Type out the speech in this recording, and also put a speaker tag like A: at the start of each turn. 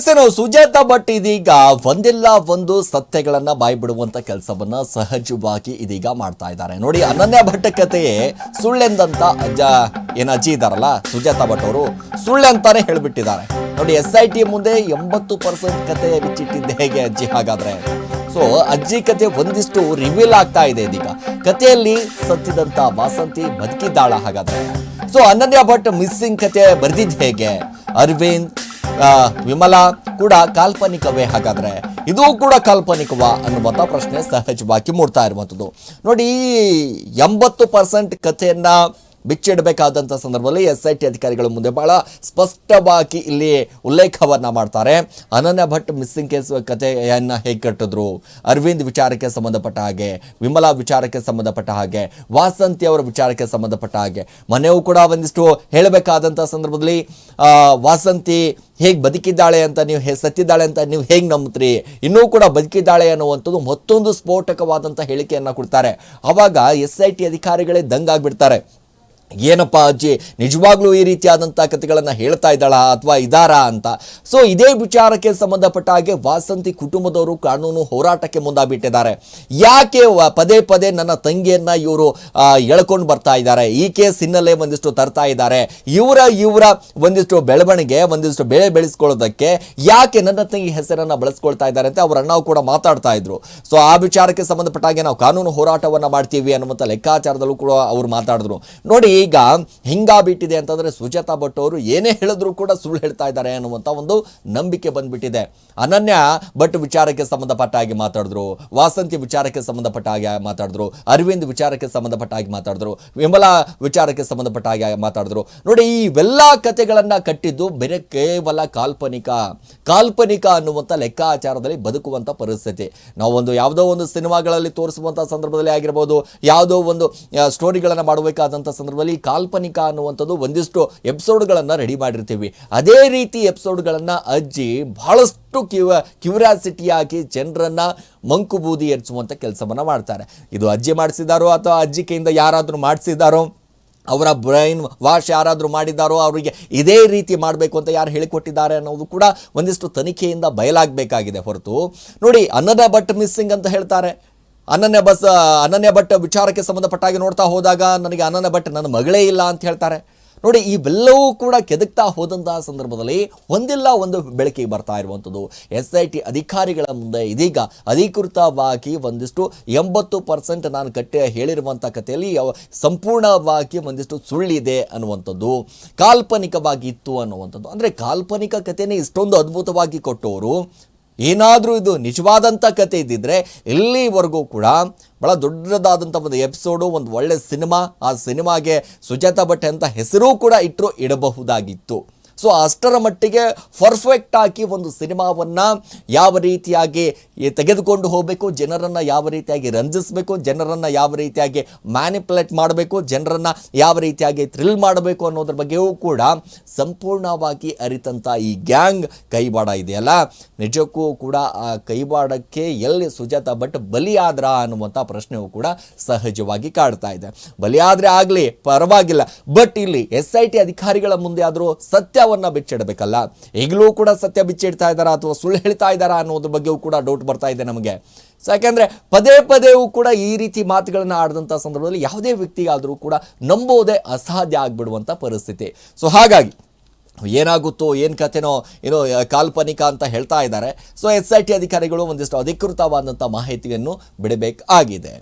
A: S ನಾವು ಸುಜಾತ ಭಟ್ ಇದೀಗ ಒಂದಿಲ್ಲ ಒಂದು ಸತ್ಯಗಳನ್ನ ಬಾಯಿ ಬಿಡುವಂತ ಕೆಲಸವನ್ನ ಸಹಜವಾಗಿ ಇದೀಗ ಮಾಡ್ತಾ ಇದ್ದಾರೆ. ನೋಡಿ, ಅನನ್ಯ ಭಟ್ ಕಥೆಯೇ ಸುಳ್ಳೆಂದಂತ ಅಜ್ಜ ಏನ ಅಜ್ಜಿ ಇದಾರಲ್ಲ ಸುಜಾತ ಭಟ್ ಅವರು ಸುಳ್ಳೆಂತಾನೆ ಹೇಳ್ಬಿಟ್ಟಿದ್ದಾರೆ. ನೋಡಿ, ಎಸ್ ಐ ಟಿ ಮುಂದೆ ಎಂಬತ್ತು ಪರ್ಸೆಂಟ್ ಕತೆ ಬಿಚ್ಚಿಟ್ಟಿದ್ದೆ ಹೇಗೆ ಅಜ್ಜಿ ಹಾಗಾದ್ರೆ? ಸೊ ಅಜ್ಜಿ ಕತೆ ಒಂದಿಷ್ಟು ರಿವೀಲ್ ಆಗ್ತಾ ಇದೆ ಇದೀಗ. ಕಥೆಯಲ್ಲಿ ಸತ್ತಿದಂತ ವಾಸಂತಿ ಬದುಕಿದ್ದಾಳ ಹಾಗಾದ್ರೆ. ಸೊ ಅನನ್ಯ ಭಟ್ ಮಿಸ್ಸಿಂಗ್ ಕತೆ ಬರೆದಿದ್ದು ಹೇಗೆ? ಅರವಿಂದ್ ವಿಮಲಾ ಕೂಡ ಕಾಲ್ಪನಿಕವೇ ಹಾಗಾದರೆ. ಇದು ಕೂಡ ಕಾಲ್ಪನಿಕವಾ ಅನ್ನುವಂಥ ಪ್ರಶ್ನೆ ಸಹಜವಾಗಿ ಮೂಡ್ತಾ ಇರುವಂಥದ್ದು. ನೋಡಿ, ಎಂಬತ್ತು ಪರ್ಸೆಂಟ್ ಕಥೆಯನ್ನ ಬಿಚ್ಚಿಡಬೇಕಾದಂಥ ಸಂದರ್ಭದಲ್ಲಿ ಎಸ್ ಐ ಟಿ ಅಧಿಕಾರಿಗಳ ಮುಂದೆ ಬಹಳ ಸ್ಪಷ್ಟವಾಗಿ ಇಲ್ಲಿ ಉಲ್ಲೇಖವನ್ನ ಮಾಡ್ತಾರೆ. ಅನನ್ಯ ಭಟ್ ಮಿಸ್ಸಿಂಗ್ ಕೇಸ್ ಕಥೆಯನ್ನ ಹೇಗೆ ಕಟ್ಟಿದ್ರು? ಅರವಿಂದ್ ವಿಚಾರಕ್ಕೆ ಸಂಬಂಧಪಟ್ಟ ಹಾಗೆ, ವಿಮಲಾ ವಿಚಾರಕ್ಕೆ ಸಂಬಂಧಪಟ್ಟ ಹಾಗೆ, ವಾಸಂತಿ ಅವರ ವಿಚಾರಕ್ಕೆ ಸಂಬಂಧಪಟ್ಟ ಹಾಗೆ, ಮನೆಯೂ ಕೂಡ ಒಂದಿಷ್ಟು ಹೇಳಬೇಕಾದಂಥ ಸಂದರ್ಭದಲ್ಲಿ ವಾಸಂತಿ ಹೇಗೆ ಬದುಕಿದ್ದಾಳೆ ಅಂತ ನೀವು ಹೇ, ಸತ್ತಿದ್ದಾಳೆ ಅಂತ ನೀವು ಹೇಗೆ ನಂಬ್ತೀರಿ? ಇನ್ನೂ ಕೂಡ ಬದುಕಿದ್ದಾಳೆ ಅನ್ನುವಂಥದ್ದು ಮತ್ತೊಂದು ಸ್ಫೋಟಕವಾದಂಥ ಹೇಳಿಕೆಯನ್ನು ಕೊಡ್ತಾರೆ. ಆವಾಗ ಎಸ್ ಐ ಟಿ ಅಧಿಕಾರಿಗಳೇ ದಂಗಾಗ್ಬಿಡ್ತಾರೆ. ಏನಪ್ಪ ಅಜ್ಜಿ, ನಿಜವಾಗ್ಲೂ ಈ ರೀತಿಯಾದಂಥ ಕಥೆಗಳನ್ನು ಹೇಳ್ತಾ ಇದ್ದಾಳ ಅಥವಾ ಇದಾರಾ ಅಂತ? ಸೊ ಇದೇ ವಿಚಾರಕ್ಕೆ ಸಂಬಂಧಪಟ್ಟ ಹಾಗೆ ವಾಸಂತಿ ಕುಟುಂಬದವರು ಕಾನೂನು ಹೋರಾಟಕ್ಕೆ ಮುಂದಾಗ್ಬಿಟ್ಟಿದ್ದಾರೆ. ಯಾಕೆ ಪದೇ ಪದೇ ನನ್ನ ತಂಗಿಯನ್ನು ಇವರು ಎಳ್ಕೊಂಡು ಬರ್ತಾ ಇದ್ದಾರೆ? ಈ ಕೇಸ್ ಹಿನ್ನೆಲೆ ಒಂದಿಷ್ಟು ತರ್ತಾ ಇದ್ದಾರೆ. ಇವರ ಇವರ ಒಂದಿಷ್ಟು ಬೆಳವಣಿಗೆ, ಒಂದಿಷ್ಟು ಬೆಳೆ ಬೆಳೆಸ್ಕೊಳ್ಳೋದಕ್ಕೆ ಯಾಕೆ ನನ್ನ ತಂಗಿ ಹೆಸರನ್ನು ಬಳಸ್ಕೊಳ್ತಾ ಇದ್ದಾರೆ ಅಂತ ಅವರ ಅಣ್ಣ ಕೂಡ ಮಾತಾಡ್ತಾ ಇದ್ರು. ಸೊ ಆ ವಿಚಾರಕ್ಕೆ ಸಂಬಂಧಪಟ್ಟ ಹಾಗೆ ನಾವು ಕಾನೂನು ಹೋರಾಟವನ್ನು ಮಾಡ್ತೀವಿ ಅನ್ನುವಂಥ ಲೆಕ್ಕಾಚಾರದಲ್ಲೂ ಕೂಡ ಅವರು ಮಾತಾಡಿದ್ರು. ನೋಡಿ ಈಗ ಹಿಂಗಾಗ್ಬಿಟ್ಟಿದೆ ಅಂತಂದ್ರೆ ಸುಜಾತಾ ಭಟ್ ಅವರು ಏನೇ ಹೇಳಿದ್ರು ಕೂಡ ಸುಳ್ಳು ಹೇಳ್ತಾ ಇದ್ದಾರೆ ಅನ್ನುವಂಥ ಒಂದು ನಂಬಿಕೆ ಬಂದ್ಬಿಟ್ಟಿದೆ. ಅನನ್ಯ ಭಟ್ ವಿಚಾರಕ್ಕೆ ಸಂಬಂಧಪಟ್ಟ ಹಾಗೆ ಮಾತಾಡಿದ್ರು, ವಾಸಂತಿ ವಿಚಾರಕ್ಕೆ ಸಂಬಂಧಪಟ್ಟ ಹಾಗೆ ಮಾತಾಡಿದ್ರು, ಅರವಿಂದ್ ವಿಚಾರಕ್ಕೆ ಸಂಬಂಧಪಟ್ಟ ಹಾಗೆ ಮಾತಾಡಿದ್ರು, ವಿಮಲಾ ವಿಚಾರಕ್ಕೆ ಸಂಬಂಧಪಟ್ಟ ಹಾಗೆ ಮಾತಾಡಿದ್ರು. ನೋಡಿ, ಇವೆಲ್ಲ ಕಥೆಗಳನ್ನು ಕಟ್ಟಿದ್ದು ಬೇರೆ ಕೇವಲ ಕಾಲ್ಪನಿಕ ಕಾಲ್ಪನಿಕ ಅನ್ನುವಂಥ ಲೆಕ್ಕಾಚಾರದಲ್ಲಿ ಬದುಕುವಂಥ ಪರಿಸ್ಥಿತಿ. ನಾವು ಒಂದು ಯಾವುದೋ ಒಂದು ಸಿನಿಮಾಗಳಲ್ಲಿ ತೋರಿಸುವಂಥ ಸಂದರ್ಭದಲ್ಲಿ ಆಗಿರ್ಬೋದು, ಯಾವುದೋ ಒಂದು ಸ್ಟೋರಿಗಳನ್ನು ಮಾಡಬೇಕಾದಂಥ ಸಂದರ್ಭದಲ್ಲಿ ಕಾಲ್ಪನಿಕ ಅನ್ನುವಂಥದ್ದು ಒಂದಿಷ್ಟು ಎಪಿಸೋಡ್ಗಳನ್ನು ರೆಡಿ ಮಾಡಿರ್ತೀವಿ. ಅದೇ ರೀತಿ ಎಪಿಸೋಡ್ಗಳನ್ನು ಅಜ್ಜಿ ಬಹಳಷ್ಟು ಕ್ಯೂ ಕ್ಯೂರಿಯಾಸಿಟಿಯಾಗಿ ಜನರನ್ನ ಮಂಕು ಬೂದಿ ಎರ್ಚುವಂಥ ಕೆಲಸವನ್ನು ಮಾಡ್ತಾರೆ. ಇದು ಅಜ್ಜಿ ಮಾಡಿಸಿದಾರೋ ಅಥವಾ ಅಜ್ಜಿ ಕೈಯಿಂದ ಯಾರಾದರೂ ಮಾಡಿಸಿದಾರೋ ಅವರ ಬ್ರೈನ್ ವಾಶ್ ಯಾರಾದರೂ ಮಾಡಿದ್ದಾರೋ? ಅವರಿಗೆ ಇದೇ ರೀತಿ ಮಾಡಬೇಕು ಅಂತ ಯಾರು ಹೇಳಿಕೊಟ್ಟಿದ್ದಾರೆ ಅನ್ನೋದು ಕೂಡ ಒಂದಿಷ್ಟು ತನಿಖೆಯಿಂದ ಬಯಲಾಗಬೇಕಾಗಿದೆ ಹೊರತು. ನೋಡಿ, ಅನ್ನದ ಬಟ್ ಮಿಸ್ಸಿಂಗ್ ಅಂತ ಹೇಳ್ತಾರೆ. ಅನನ್ಯ ಬಸ್, ಅನನ್ಯ ಭಟ್ ವಿಚಾರಕ್ಕೆ ಸಂಬಂಧಪಟ್ಟಾಗಿ ನೋಡ್ತಾ ಹೋದಾಗ ನನಗೆ ಅನನ್ಯ ಭಟ್ ನನ್ನ ಮಗಳೇ ಇಲ್ಲ ಅಂತ ಹೇಳ್ತಾರೆ. ನೋಡಿ, ಇವೆಲ್ಲವೂ ಕೂಡ ಕೆದಕ್ತಾ ಹೋದಂತಹ ಸಂದರ್ಭದಲ್ಲಿ ಒಂದಿಲ್ಲ ಒಂದು ಬೆಳಕಿಗೆ ಬರ್ತಾ ಇರುವಂಥದ್ದು. ಎಸ್ ಐ ಟಿ ಅಧಿಕಾರಿಗಳ ಮುಂದೆ ಇದೀಗ ಅಧಿಕೃತವಾಗಿ ಒಂದಿಷ್ಟು ಎಂಬತ್ತು ಪರ್ಸೆಂಟ್ ನಾನು ಕಟ್ಟಿ ಹೇಳಿರುವಂಥ ಕಥೆಯಲ್ಲಿ ಸಂಪೂರ್ಣವಾಗಿ ಒಂದಿಷ್ಟು ಸುಳ್ಳಿದೆ ಅನ್ನುವಂಥದ್ದು ಕಾಲ್ಪನಿಕವಾಗಿ ಇತ್ತು ಅನ್ನುವಂಥದ್ದು. ಅಂದರೆ ಕಾಲ್ಪನಿಕ ಕಥೆನೇ ಇಷ್ಟೊಂದು ಅದ್ಭುತವಾಗಿ ಕೊಟ್ಟವರು ಏನಾದರೂ ಇದು ನಿಜವಾದಂಥ ಕತೆ ಇದ್ದಿದ್ರೆ ಇಲ್ಲಿವರೆಗೂ ಕೂಡ ಭಾಳ ದೊಡ್ಡದಾದಂಥ ಒಂದು ಎಪಿಸೋಡು ಒಂದು ಒಳ್ಳೆ ಸಿನಿಮಾ, ಆ ಸಿನಿಮಾಗೆ ಸುಜಾತಾ ಭಟ್ ಅಂತ ಹೆಸರು ಕೂಡ ಇಟ್ಟರು ಇಡಬಹುದಾಗಿತ್ತು. ಸೊ ಅಷ್ಟರ ಮಟ್ಟಿಗೆ ಪರ್ಫೆಕ್ಟ್ ಆಗಿ ಒಂದು ಸಿನಿಮಾವನ್ನು ಯಾವ ರೀತಿಯಾಗಿ ತೆಗೆದುಕೊಂಡು ಹೋಗಬೇಕು, ಜನರನ್ನು ಯಾವ ರೀತಿಯಾಗಿ ರಂಜಿಸಬೇಕು, ಜನರನ್ನು ಯಾವ ರೀತಿಯಾಗಿ ಮ್ಯಾನಿಪುಲೇಟ್ ಮಾಡಬೇಕು, ಜನರನ್ನು ಯಾವ ರೀತಿಯಾಗಿ ಥ್ರಿಲ್ ಮಾಡಬೇಕು ಅನ್ನೋದ್ರ ಬಗ್ಗೆಯೂ ಕೂಡ ಸಂಪೂರ್ಣವಾಗಿ ಅರಿತಂಥ ಈ ಗ್ಯಾಂಗ್ ಕೈವಾಡ ಇದೆಯಲ್ಲ ನಿಜಕ್ಕೂ ಕೂಡ ಆ ಕೈವಾಡಕ್ಕೆ ಎಲ್ಲಿ ಸುಜಾತ ಭಟ್ ಬಲಿಯಾದ್ರ ಅನ್ನುವಂಥ ಪ್ರಶ್ನೆಯೂ ಕೂಡ ಸಹಜವಾಗಿ ಕಾಡ್ತಾ ಇದೆ. ಬಲಿಯಾದ್ರೆ ಆಗಲಿ, ಪರವಾಗಿಲ್ಲ. ಬಟ್ ಇಲ್ಲಿ ಎಸ್ ಅಧಿಕಾರಿಗಳ ಮುಂದೆ ಆದರೂ ಸತ್ಯವನ್ನ ಬಿಚ್ಚಿಡಬೇಕಲ್ಲ? ಈಗಲೂ ಕೂಡ ಸತ್ಯ ಬಿಚ್ಚಿಡ್ತಾ ಇದ್ದಾರಾ ಅಥವಾ ಸುಳ್ಳು ಹೇಳ್ತಾ ಇದ್ದಾರಾ ಅನ್ನೋದ್ರ ಬಗ್ಗೆಯೂ ಕೂಡ ಡೌಟ್ ಬರ್ತಾ ಇದೆ ನಮಗೆ. ಸೊ ಯಾಕೆಂದ್ರೆ ಪದೇ ಪದೇವೂ ಕೂಡ ಈ ರೀತಿ ಮಾತುಗಳನ್ನು ಆಡಿದಂಥ ಸಂದರ್ಭದಲ್ಲಿ ಯಾವುದೇ ವ್ಯಕ್ತಿಗಾದರೂ ಕೂಡ ನಂಬುವುದೇ ಅಸಾಧ್ಯ ಆಗಿಬಿಡುವಂಥ ಪರಿಸ್ಥಿತಿ. ಸೊ ಹಾಗಾಗಿ ಏನಾಗುತ್ತೋ, ಏನು ಕಥೆನೋ, ಏನೋ ಕಾಲ್ಪನಿಕ ಅಂತ ಹೇಳ್ತಾ ಇದ್ದಾರೆ. ಸೊ ಎಸ್ ಐ ಟಿ ಅಧಿಕಾರಿಗಳು ಒಂದಿಷ್ಟು ಅಧಿಕೃತವಾದಂಥ ಮಾಹಿತಿಯನ್ನು ಬಿಡಬೇಕಾಗಿದೆ.